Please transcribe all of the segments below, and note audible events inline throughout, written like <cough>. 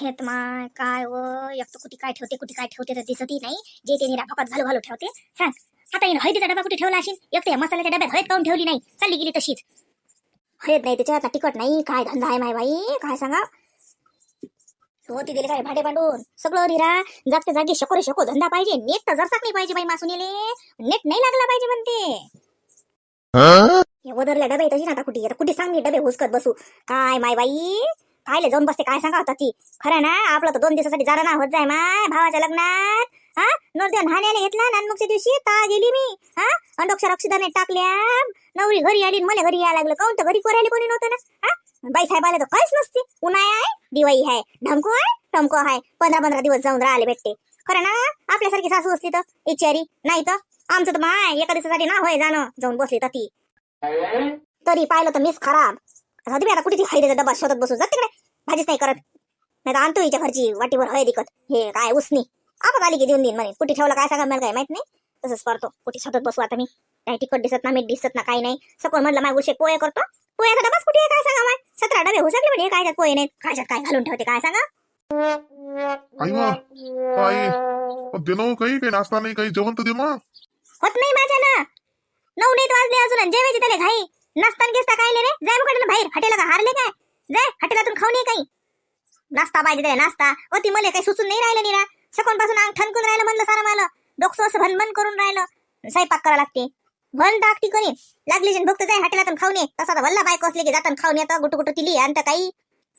हे तर माय काय व एक कुठे काय ठेवते कुठे काय ठेवते तर दिसतही नाही. जे ते निरा फकत घालू घालू ठेवते. सांग. आता येईन हळदीचा डबा कुठे ठेवला असेल एक तर मसाल्याच्या डब्यात हळद काऊन ठेवली नाही? चालली गेली तशीच. हळद नाही त्याच्यात आता तिखट नाही. काय धंदा आहे माय बाई? काय सांगा? होती गेले काय भाडे भांडून? सगळं रिरा जागच्या जागी शकोरे शको धंदा पाहिजे. नेट तर जरसाक नाही पाहिजे बाई मासुनीले. नेट नाही लागला पाहिजे म्हणते. हे? वदरल्या डबे तशी ना आता कुठे? कुठे सांग मी डबे हुसकत बसू. काय माय बाई? कायले जाऊन बसते. काय सांगा होता ती? खरं ना आपलं तर दोन दिवसासाठी जाणं ना होत जाय माय भावाच्या लग्नात. हा? नोरदेव न्हाण्याने घेतला नानमुखच्या दिवशी ता गेली मी. हा? अंडोक्षर अक्षदाने टाकल्या. नवरी घरी आली मला घरी यायला लागलं. काऊन तर घरी कोरायला कोणी नव्हतं ना? हा? बाई साहेब आले तर काहीच नसते. उन्हाळा आहे दिवाळी आहे ढमको आहे टमको आहे. पंधरा पंधरा दिवस जाऊन राहिले भेटते. खरं ना आपल्यासारखी सासू असली तर? इचारी नाही तर? आमचं तर माय एका दिवसासाठी ना होय जाणं. जाऊन बसली तर ती. तरी पाहिलं तर मीच खराब. आता तुम्ही आता कुठे खायचा डबा शोधत बसू? जात तिकडे. भाजीच नाही करत. नाही तर आणतो हिच्या घरची वाटीवर हय दिकत हे काय उसनी. आपण आली की देऊन देईन म्हणे. कुठे ठेवलं काय सांगा मला काय माहीत नाही. तसंच करतो. कुठे शोधत बसू आता मी. काही तिखट दिसत ना मीठ दिसत ना काही नाही. सकळ म्हणलं माय उशे पोहे करतो. पोह्याचा डबाच कुठे काय सांगा माय सतरा डबे हुसकले म्हणजे काय पोहे नाहीत. खायच्यात काय घालून ठेवते काय सांगा. आई मग आई. मग दे ना हो काही काही नाश्ता नाही काही जेवण तर दे मग. होत नाही माझ्या ना. नऊ नाहीत वाजले अजून. आणि जेवायचे त्याला घाई. नाश्ता घेस्ता काय रे. जाय मग बाहेर. हॉटेलला का हारले काय? जे हॉटेलातून खाऊन ये काही. नाश्ता पाहिजे त्याला नाश्ता. ओ ती मला काही सुचून नाही राहिलं निरा. सकाळपासून अंग ठणकून राहिलं म्हणलं सारा मला. डोकं असं भनभन करून राहिलं. स्वयंपाक करावं लागते. भन टाकती कोणी लागली जण भक्त जाय हॉटेलातून खाऊन ये. तसा तर वल्ला बायको असली की जाताना खाऊन येतं गुटू गुटू तिली आणि काही.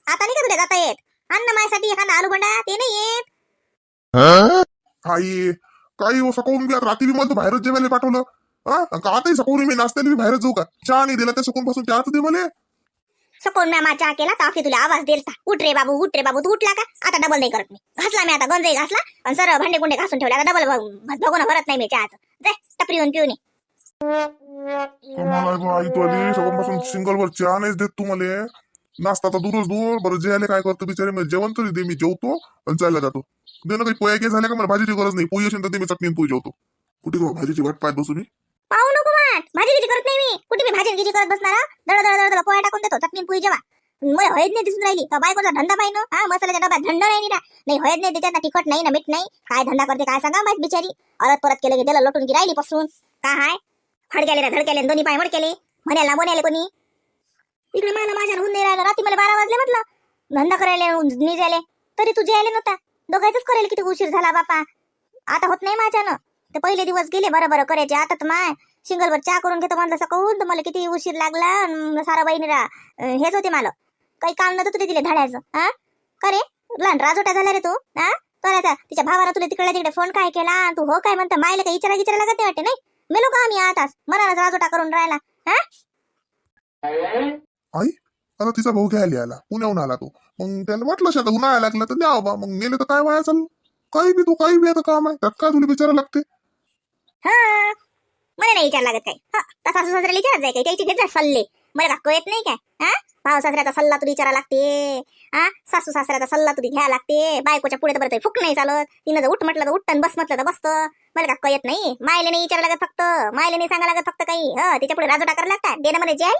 आता नाही का तुला जाता येत? अन्न माझ्यासाठी एखादा आलू बंडा ते नाही येत. काही काही हो सकाळून बी रात्री बी मला बाहेरच जेवायला पाठवलं. हा? का आताही सकाळून मी नाश्त्याला बी बाहेरच जाऊ का? चहा नाही दिला त्या सकाळून पासून चहा दे मला. सपोन मॅम चहा केला तर तुला आवाज देलता. उठ रे बाबू उठ रे बाबू तू उठला का? आता डबल नाही करत मी. घासला मी आता गंजही घासला. आणि सर भांडे कुंडे घासून ठेवले. आता डबल भगवून भरत नाही मी चहाचं. जाय टपरी येऊन पिऊन आई तू आली? सकाळपासून सिंगल वर चहा नाहीच देत तू मला. नाश्ता तर दूरच दूर. बरं जेवायला काय करतो बिचारे मी जेवण तरी दे मी जेवतो आणि चालला जातो. दे ना काही पोया काही झाल्या का? मला भाजीची गरज नाही. पोई असेल तर मी चटणी पोई जेवतो. कुठे भाजीची वाट पाहत बसू मी पाहू नको वाट भाजी गिजी करत नाही मी कुठे मी भाजी गिरी करत बसणार दळ दळ दळ दळ पोळ्या टाकून देतो चटणी पुरी जेव्हा मला हळद नाही दिसून राहिली. बायकोचा धंदा पाहिजे हा मसाल्याच्या डब्यात धंदा नाही ना नाही हळद नाही त्याच्यात ना तिखट नाही ना मीठ नाही. काय धंदा करते काय सांगा माहीत बिचारी? परत परत केलं की त्याला लोटून की राहिली पासून. का हाय? हडक्याले धडक्याले दोन्ही पाय मडकेले म्हणायला बोन्याले कोणी. इकडे मला माझ्या होऊन नाही राहिलं. रात्री मला बारा वाजले म्हटलं. धंदा करायला निघाले. तरी तुझे जेवायला नव्हता. दोघायचंच करायला किती उशीर झाला बापा. आता होत नाही माझ्यानं. ते पहिले दिवस गेले बरं बरं करायचे. आता तर माय सिंगलवर चहा करून घेतो म्हणलं सकाळून तर मला किती उशीर लागला सारा बहिणीला हेच होते मला. काही काम नव्हतं तुला दिले धाड्याचं हा? का रे? लहान राजोटा झाला रे तू हा? करायचा तिच्या भावाला तुला तिकडे तिकडे फोन काय केला? तू हो काय म्हणता? मायला काही विचारा विचारा लागत नाही वाटते नाही? मेलो का आम्ही आताच मनालाच राजोटा करून राहिला हा? आई आता तिचा भाऊ घ्यायला आला पुण्याहून आला तो. मग त्याला वाटलं आता उन्हाळा लागला तर द्या बा मग नेले तर काय वाया चाललं? काही बी तू काही बी आता काम आहे त्यात काय तुला विचारा लागते? हा. मला नाही विचार लागत काय. हा सासू सासऱ्याला विचारत जाय काय? त्याची घेत जा सल्ले. मला का येत नाही काय? हा? भाऊ सासऱ्याचा सल्ला तुला विचारा लागते. हा? सासू सासऱ्याचा सल्ला तुला घ्या लागते. बायकोच्या पुढे तर फुक नाही चालत. तिनं जर उठ म्हटलं तर उठतं बस म्हटलं तर बसतं. मला का येत नाही. मायले नाही विचारा लागत फक्त. मायले नाही सांगा लागत फक्त काही. ह त्याच्या पुढे राजू टाकायला लागतात देणं मला जे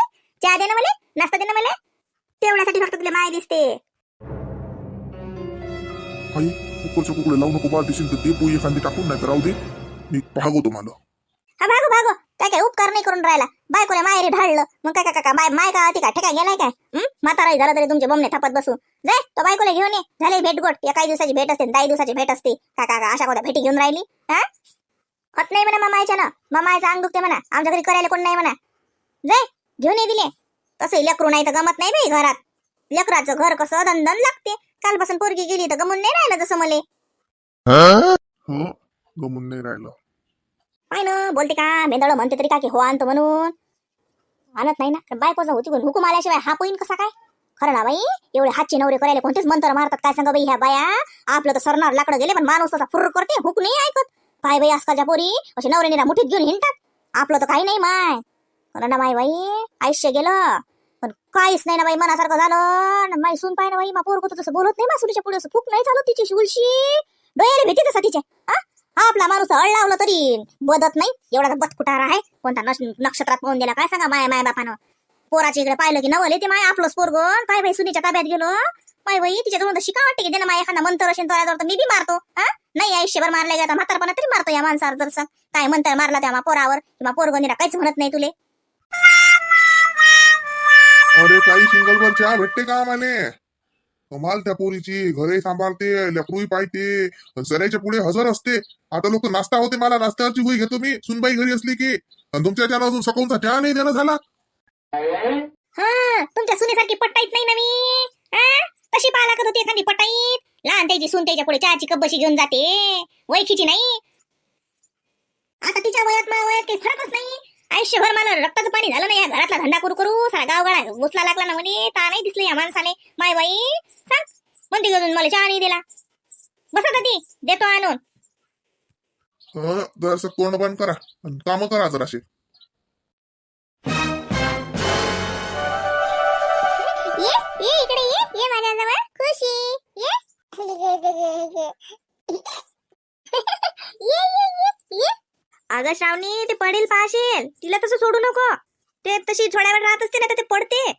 चहा देणं मला नाश्ता देणं मला तेवढ्यासाठी फक्त तुला माय दिसते. आई कुकडे लावू नको बा दिसेल तर ते पोई एखादी टाकून नाही तर राहू दे. मी भागवतो मला हा भागो भागो काय काय उपकार नाही करून राहिला बायकोने माहेरी ढाळलं मग काय काय काय माय का ती काय ठेका गेलाय काय हं? म्हाताराही झाला तरी तुमचे बोमने थापत बसू जाय तो बायकोला घेऊन ये झाले भेट गोट या काही दिवसाची भेट असते दहा दिवसाची भेट असते का का अशा कोणत्या भेटी घेऊन राहिली हा होत नाही म्हणा मामायच्या ना मामायचं अंग दुखते म्हणा आमच्या घरी करायला कोण नाही म्हणा जाय घेऊन ये दिले तसं लेकरू नाही तर गमत नाही बाई घरात लेकराचं घर कसं दंदन लागते कालपासून पोरगी गेली तर गमून नाही राहिलं जसं मले हो गमून नाही राहिलं. पाय ना बोलते का मेंदळ म्हणते तरी का की हो आणतो म्हणून. आणत नाही ना बायकोचा होती पण हुकूम आल्याशिवाय हा पोईन कसा काय? खरं ना बाई एवढे हातचे नवरे करायला कोणतेच मंत्र मारतात काय सांगा बाई ह्या बाया? आपलं तर सरणार लाकडं गेले पण माणूस तसा फुर्र करते हुक नाही ऐकत. पाय बाई आजकालच्या पोरी असे नवरे मुठीत घेऊन हिंडतात. आपलं तर काही नाही माय. खरं ना माय बाई आयुष्य गेलं. पण काहीच नाही ना बाई मनासारखं झालं. न माई सून पाय ना बाई मा पोरको तसं बोलत नाही मा सुनीच्या पुढे असं फुक नाही चालत तिची शिवलशी डोळ्याला भीती तसा तिच्या हा आपला माणूस अळ लावलं तरी बदत नाही. एवढा तर आहे. कोणता नक्षत्रात पाहून दिला काय सांगा माया माया बापानं? पोराच्या इकडे पाहिलं की नवल ते माय आपलंच पोरग. काय भाई सुनीच्या ताब्यात गेलो? पाय भाई तिच्याजवळ तशी वाटते की त्यानं माझ्या एखादा मंतर असेल तर मी बी मारतो. हा? नाही आयुष्यभर मारला गेला म्हातारपणा तरी मारतो या माणसावर जर सांग काय म्हणताय मारला त्या पोरावर? किंवा पोरगणीला काहीच म्हणत नाही तुले. अरे काही सिंगलवर चहा भेटते का आम्हाले कमाल त्या पोरीची घरे सांभाळते लेकरूही पाहते सरायच्या पुढे हजर असते. आता लोक नाश्ता होते मला नाश्त्याची गोळी घेतो मी. सुनबाई घरी असली की आणि तुमच्या त्याला अजून सकूनचा त्या नाही देणं झाला? हा तुमच्या सुनेसारखी पट्टाईत नाही ना मी? कशी तशी पाहा लागत होती एखादी पट्टाईत? लहान त्याची सून त्याच्या पुढे चहाची कब्बशी घेऊन जाते. वयखीची नाही? आता तिच्या वयात माझ्या वयात काही फरकच नाही. आयुष्यभर मला रक्ताचं पाणी झालं नाही या घरातला धंदा करू करू सारा गावगाडा घुसला लागला ना म्हणे ता नाही दिसलं या माणसाने. माय बाई सांग म्हणते घेऊन मला चहा नाही दिला. बसा ती देतो आणून. हं, जरासं तोंड बंद करा काम करा जराशे. ये ये इकडे ये ये माझ्याजवळ खुशी ये. <laughs> ये ये ये ये. <laughs> अगं श्रावणी ते पडेल पाशील तिला तसं सोडू नको. ते तशी थोड्या वेळ राहत असते ना तर ते पडते.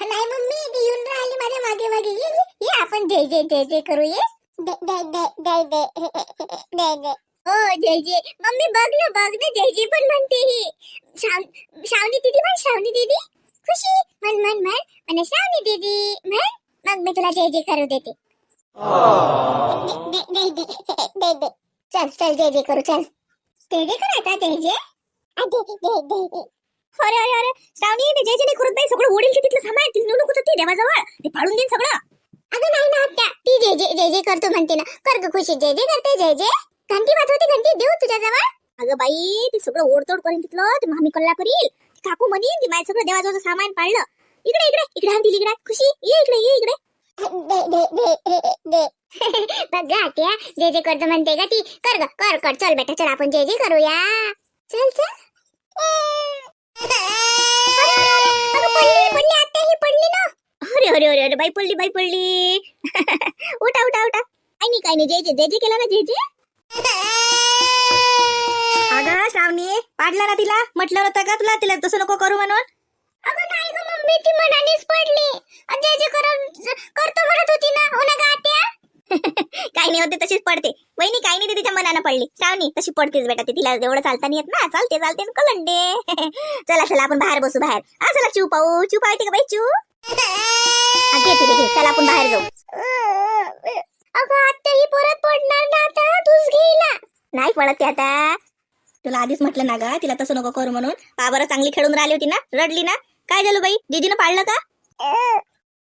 नाही मम्मी ती येऊन राहिली माझ्या मागे मागे. ये ये, ये आपण जय जय जय जय करू ये. दे दे दे दे दे <laughs> दे दे. हो जय जय मम्मी बघ ना बघ ना जय जय पण म्हणते ही. श्राव- श्रावणी दीदी म्हण श्रावणी दीदी. खुशी. म्हण म्हण म्हण. आणि श्रावणी दीदी म्हण. मग मी तुला जय जय करू देते. दे- दे- दे- दे- दे- दे. चल चल जय जय करू चल. जय जय करायचा जय जय आ, दे- दे- दे- दे- दे. अरे अरे अरे श्रावणी ते जय जय नाही करू बाई सगळं ओढील की तिथलं सामान तिथं नको ते देवाजवळ? ते फाडून देईन सगळं. अगं नाही ना आत्या. ती जय जय जय जय करतो म्हणते ना. कर ग खुशी जय जय करते जय जय घंटी वाजवते घंटी देऊ तुझ्याजवळ. अगं बाई ते सगळं ओढतोड करीन तिथलं ते मामी कल्ला करील काकू म्हणीन ती माझं सगळं देवाजवळचं सामान पाळलं. इकडे इकडे इकडे दिली इकडे खुशी ये इकडे ये इकडे. <laughs> बघ ग आत्या जे जे करतो म्हणते का ती. कर ग कर कर. चल बेटा चल आपण जे जे करूया. चल चल. अरे, अरे, अरे, ही पडली ना. अरे अरे अरे अरे बाई पडली बाई पडली. <laughs> उठा उठा उठा. काही नाही काही नाही. जे जे जे जे केला ना जे जे. अगं श्रावणी पाडला ना तिला? म्हटलं होतं का तुला तिला तसं नको करू म्हणून. अगं नाही गं मम्मी ती मनानेच पडली. आणि जे जे करतो म्हणत होती ना हो ना ग आत्या <laughs> काही नाही होते तशीच पडते. वहिनी काही नाही ते तिच्या मनानं पडली. श्रावणी तशी पडतेच बेटा ते तिला एवढं चालता नाही येत ना. चालते चालते कलंडे <laughs> चला चला आपण बाहेर बसू बाहेर. हा चला चू पाहू. चू पाहते का बाई चू? घे तिथे घे चला आपण बाहेर जाऊ. अगं आता ही परत पडणार ना आता तूच घेईला नाही पडत ते आता. तुला आधीच म्हटलं ना ग तिला तसं नको करू म्हणून. बरं चांगली खेळून राहिली होती ना? रडली ना? काय झालं बाई? दीदीनं पाडलं का?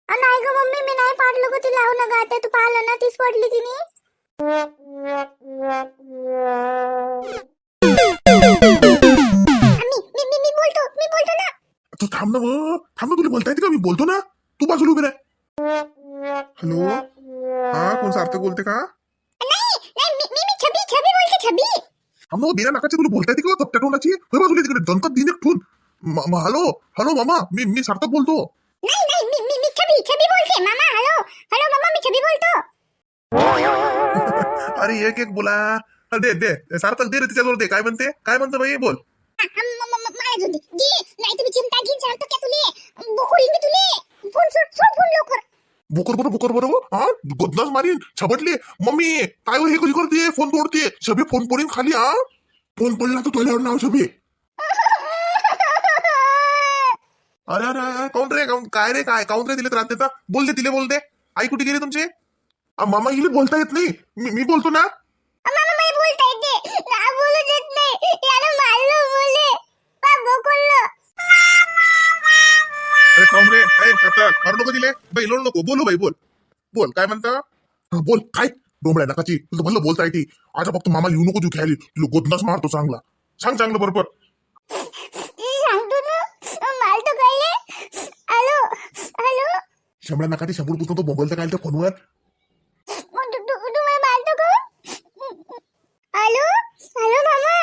नाही ग मम्मी मी नाही पाडलं ग तिला. हो ना ग आता तू पाहिलं ना? तीच पडली तिने मी मी मी बोलतो मी बोलतो ना? तू थांब ना थांब ना तुला बोलता येते का? मी बोलतो ना? तू बाजूला उभी राह. हॅलो? हा कोण सार्थक बोलते का? थांब ना बिना नाकाची तुला बोलता येते का तपट्या तोंडाची होय बाजूला तिकडे जनकत दिन एक ठेवून म- म- हॅलो हॅलो मामा मी मी सार्थक बोलतो नाही नाही मी मी मी छबी छबी बोलते मामा हॅलो हॅलो मामा मी छबी बोलतो अरे एक एक बोला दे दे सार्थक दे रे तिच्याजवळ दे काय म्हणते काय म्हणतो बाई बोल मला जुदी जी नाही तुम्ही चिंता घेऊन चालतो का तुले बोकुळी मी तुले फोन सोड सोड फोन लवकर बोकर बरोबर बोकर बरोबर हा? गोदनाच मारीन छबटली मम्मी काय हो हे कधी करते? फोन तोडते. छबी फोन पडीन खाली हा? फोन पडला तर तुझ्यावर नाव छबी. अरे अरे अरे काऊन रे काऊन काय रे काय? काऊन रे दिले त्रास देता बोल दे तिले बोल दे आई कुठे गेली तुमची? मामा गेली बोलता येत नाही. मी मी बोलतो ना. अरे काऊन रे मारू नको दिले बाई लोड नको. बोलू बाई बोल. बोल. काय म्हणता? हा, बोल. काय? डोंबड्या नकाची. तुला भलं बोलता येते. आता फक्त मामा येऊ नको तू खेळली तुला गोदनाच मारतो चांगला. सांग चांगलं बरोबर. सांगतो ना. मारतो कळले हॅलो. हॅलो. शंभर नकाची शंभर पुस्तक तो मोबाईलचा काय त्या फोनवर. तू तू तू मला मारतो का? हॅलो. हॅलो मामा.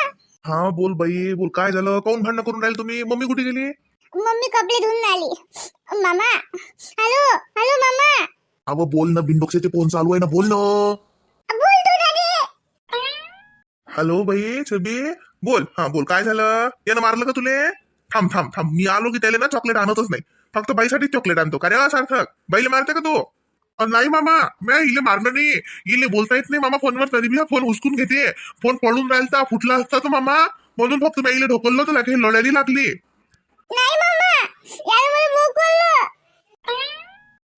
हा बोल बाई. बोल. काय झालं? काऊन भांडणं करून राहील तुम्ही? मम्मी कुठे गेली? मम्मी कपडे धुवून आली. मामा हॅलो हॅलो मामा. अव बोल ना बिनबक्षाचे फोन चालू आहे ना बोल ना. बोलतो ना रे हॅलो बाई छबी. बोल हा बोल काय झालं? यानं मारलं का तुले? थांब थांब थांब. मी आलो की त्याला ना चॉकलेट आणतच नाही. फक्त बाईसाठी चॉकलेट आणतो. का रे सार्थक? बाईला मारते का तू? अ, नाही मामा. मी इले मारलं नाही. इले बोलता येत नाही मामा फोनवर. तरी बी हा फोन हुसकून घेते. फोन पडून राहिलता फुटला असता तर मामा. म्हणून फक्त मी इले ढोकललं तर काही लढायला लागली. नाही मामा याने मला मोकललं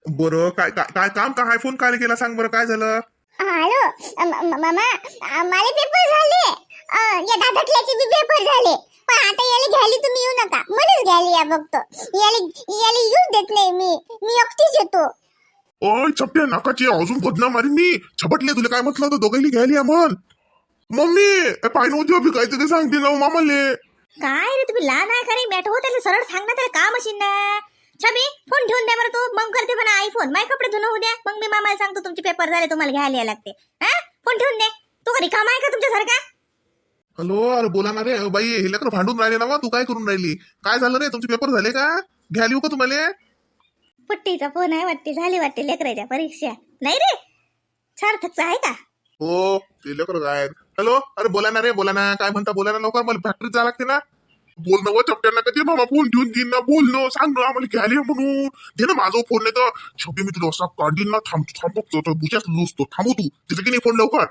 बरं काय काय काय काम काय फोन काय केला सांग बरं काय झालं? हॅलो म- म- मामा माझे पेपर झाले. अ, या दादाटल्याचे बी पेपर झाले. पण आता याला घ्यायला तुम्ही येऊ नका. मलाच घ्यायला या फक्त. याला याला येऊच देत नाही मी. मी एकटीच येतो. ओय छपट्या नाकाची अजून बदना मारी मी. छपटले तुला काय म्हटलं होतं? दोघांनी घ्यायला या म्हण. मम्मी पाहिजे होती अभि काहीतरी सांगते ना हो मामाले. काय रे तुम्ही लहान आहे का रे? मॅट हो त्याला सरळ सांग ना त्याला काम असेल ना छबी फोन ठेवून द्या बरं तू. मग करते म्हणा आयफोन माय कपडे धुणं उद्या मग मी मामाला सांगतो तुमचे पेपर झाले तुम्हाला घ्यायला यायला लागते. हा? फोन ठेवून दे. तू कधी काम आहे का तुमच्यासारखा? हॅलो अरे बोला ना रे. अहो, बाई हे लेकर भांडून राहिले ना तू काय करून राहिली? काय झालं रे? तुमचे पेपर झाले का? घ्यायला येऊ का तुम्हाला? पुट्टीचा फोन आहे वाटते. झाली वाटते लेकराच्या परीक्षा. नाही रे? सार्थकचा आहे का? हो ते लेकर काय हॅलो अरे बोला ना रे बोला ना. काय म्हणता बोला ना लवकर. मला फॅक्टरीत जावं लागते ना. बोल ना व चपट्यांना कधी? मामा फोन घेऊन देईन ना बोल ना. सांग ना आम्हाला घ्यायला ये म्हणून. दे ना माझा फोन नाही तर छोटी मी तुला असा काढीन ना थांब थांबतो तर बुच्याच लुसतो थांबू तू. तिथे की नाही फोन लवकर?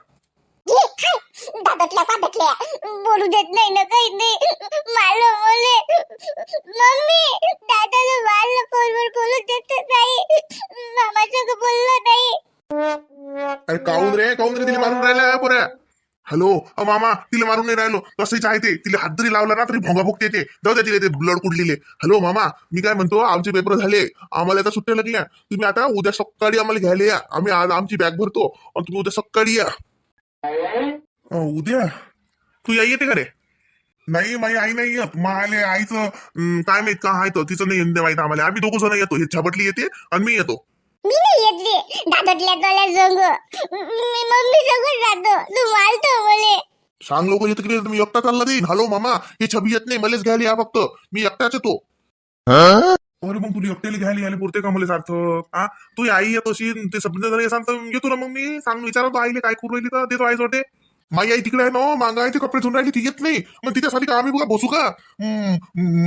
दादातल्या पादातल्या. बोलू देत नाही ना काही नाही. हॅलो अ मामा तिला मारून नाही राहिलो. तसंच आहे ते? तिला हात जरी लावला ना तरी भोंगा भोगते ते. जाऊ द्या तिला ते ब्लड कुठलेले. हॅलो मामा मी काय म्हणतो आमचे पेपर झाले. आम्हाला आता सुट्ट्या लागल्या. तुम्ही आता उद्या सकाळी आम्हाला घ्यायला या. आम्ही आज आमची बॅग भरतो. आणि तुम्ही उद्या सकाळी या. अ, उद्या? तू या येते का रे? नाही माझी आई नाही येत. माले आईचं अं, काय माहीत का आहे तर. तिचं नाही येणं माहीत आम्हाला. आम्ही दोघं जण येतो. हे छाबटली येते आणि मी येतो. मी नाही येत रे. दादातल्या गळ्या संग. मी मम्मी सगळं जातो. तू मारतो बोले. सांग लोक येत की तुम्ही एकटा चालला देईन हॅलो मामा. हे छबी येत नाही. मलाच घ्यायला या फक्त. मी एकटाच येतो. अरे मग तुला एकट्याला घ्यायला यायला पुरते का मला सार्थक? हा तू आई येत अशी ते सपने जर सांगतो. घेतो येतो ना मग मी. सांग विचारतो आईले काय करू राहिली तर. देतो आई जोडे. माई आई तिकडे आहे ना. मागा आहे ते कपडे धुवून राहिली. ती येत नाही. मग तिच्यासाठी का आम्ही बघा बसू का?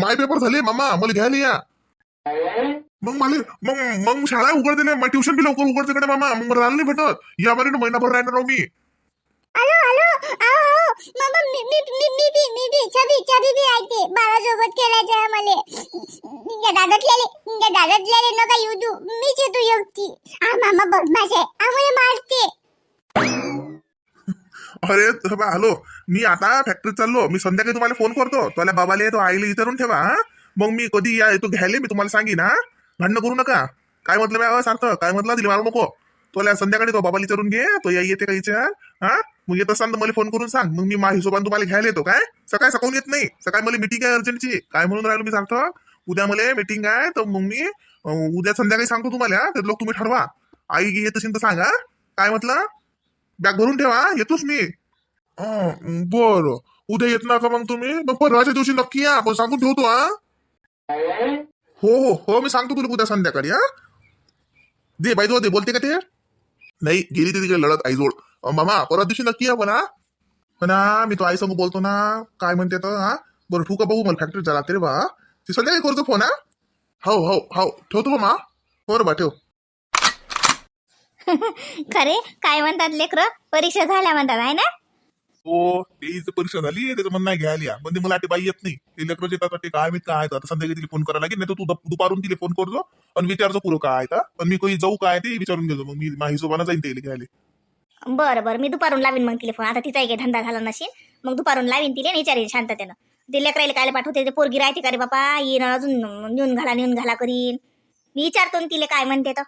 माय पेपर झाले मामा. मला घ्यायला या. मग मला मग मग शाळा उघडते नाही मग ट्युशन बी लवकर उघडते कडे मामा? मग मला नाही भेटत. या बारीनं महिनाभर राहणार आहो मी. हॅलो हॅलो आओ आओ मामा मी मी मी मी बी मी बी छबी छबी बी ऐकते. बाळासोबत खेळायचं आहे मला. या दादातल्याले या दादातल्याले नका येऊ देऊ मीच येतो एकटी हा मामा बदमाश आहे आम्हाला मारते. अरे हॅलो. मी आता फॅक्टरीत चाललो. मी संध्याकाळी तुम्हाला फोन करतो. तुला बाबाले तो आईला विचारून ठेवा हा. मग मी कधी या येतो घ्यायला? मी तुम्हाला सांगेन हा? भांडणं करू नका. काय म्हटलं बाबा सारखं? काय म्हटलं? दिली मारू नको. तुला संध्याकाळी तो बाबाला विचारून घे. तो या येते का विचार हा? मग येत असाल तर मला फोन करून सांग. मग मी माझ्या हिशोबाने तुम्हाला घ्यायला येतो काय? सकाळी सकाळून येत नाही. सकाळी मला मिटिंग आहे अर्जंटची काय म्हणून राहिलो मी सांगतो उद्या मला मिटिंग आहे तर मग मी उद्या संध्याकाळी सांगतो तुम्हाला तर लोक तुम्ही ठरवा. आई येत असेल तर सांगा काय म्हटलं? बॅग भरून ठेवा येतोच मी. बरं. उद्या येत ना का मग तुम्ही. मग परवाच्या दिवशी नक्की या. सांगून ठेवतो हा? हो हो हो मी सांगतो तुला उद्या संध्याकाळी हा? दे बाई दे बोलते का ते? नाही गेली ते तिकडे लढत आईजोड मामा परत दिवशी नक्की या पण हा? पण हा मी तो आई समोर बोलतो ना काय म्हणते तर हा? बरं ठू का बघू मला फॅक्टरी जा लागते रे बा सध्या संध्याकाळी करतो फोन हा? हो हो हो ठेवतो मामा बरं बा ठेव. <laughs> खरे काय म्हणतात लेकर? परीक्षा झाल्या म्हणतात आहे ना? हो तेच परीक्षा झाली त्याचं म्हणणं आहे घ्यायला या. म्हणजे मला ते बाई येत नाही. ते लेकरं येतात ते काय मी काय आता संध्याकाळी तिला फोन करायला लागेल नाही तर तू दप- दुपारून तिला फोन करतो आणि विचारतो पुरं काय तर. पण मी काही जाऊ काय ते विचारून घेतो. मग मी माझ्या हिशोबानं जाईन ते घ्यायला बरं बरं. मी दुपारून लावीन मग तिला फोन आता तिचा एक धंदा झाला नसेल मग दुपारून लावीन तिला आणि विचारेन शांततेनं. ते लेकरायला काय पाठवते? ते पोरगी राहते का रे बापा? येईन अजून नेऊन घाला नेऊन घाला करीन. मी विचारतो तिला काय म्हणते तर.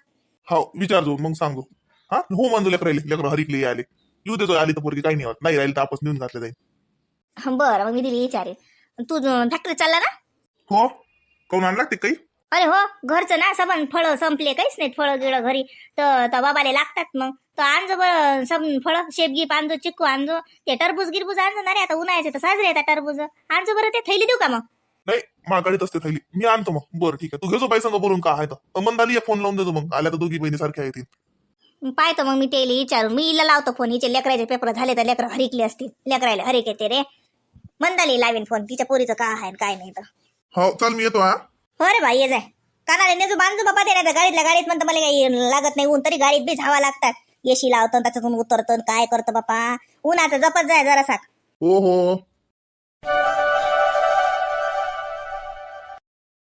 हो विचारतो. मग सांगतो हा? हो म्हणतो लेकर राहिले लेकर हरिकले आले. येऊ देतो आली तर पोरगी काही नाही होत. नाही राहील तर आपस नेऊन घातलं जाईल. बरं मग मी तिला विचारेन. तू फॅक्टरीत चालला ना? हो. काऊन आणला ते काही? अरे हो घरचं ना सबन फळं संपले काहीच नाहीत फळं गिळं घरी. तर तर बाबाले लागतात मग. तर आणजो बरं सब फळं शेपगीप आणजो चिक्कू आणजो. ते टरबूज गिरबूज आणजो ना रे आता उन्हाळ्याचे तर साजरे येतात टरबूज. आणजो बरं ते थैली देऊ का मग? नाही मागाडीत असते थैली. मी आणतो मग. बरं ठीक आहे. तू घेतो बाई संग बोलून का आहे तर मंदाली फोन लावून देतो मग. आल्या तर दोघी बहिणी सारख्या येतील. पाहतो मग मी तेली विचारून. मी हिला लावतो फोन हिचे लेकराचे पेपर झाले तर लेकर हरिकले असतील. लेकरायला हरिक येते रे. मंदाली लावीन फोन तिच्या पोरीचं काय आहे आणि काय नाही तर. हो चल मी येतो हा. हो रे बाई ये जाय कानाला नेजू बांधू बाबा ते नाही तर गाडीतल्या गाडीत म्हणतं मला काही लागत नाही. ऊन तरी गाडीत बी झावा लागतात. येशी लावतं त्याच्यातून उतरतं काय करतं बापा. उन्हाचं जपत जाय जरा साक हो हो.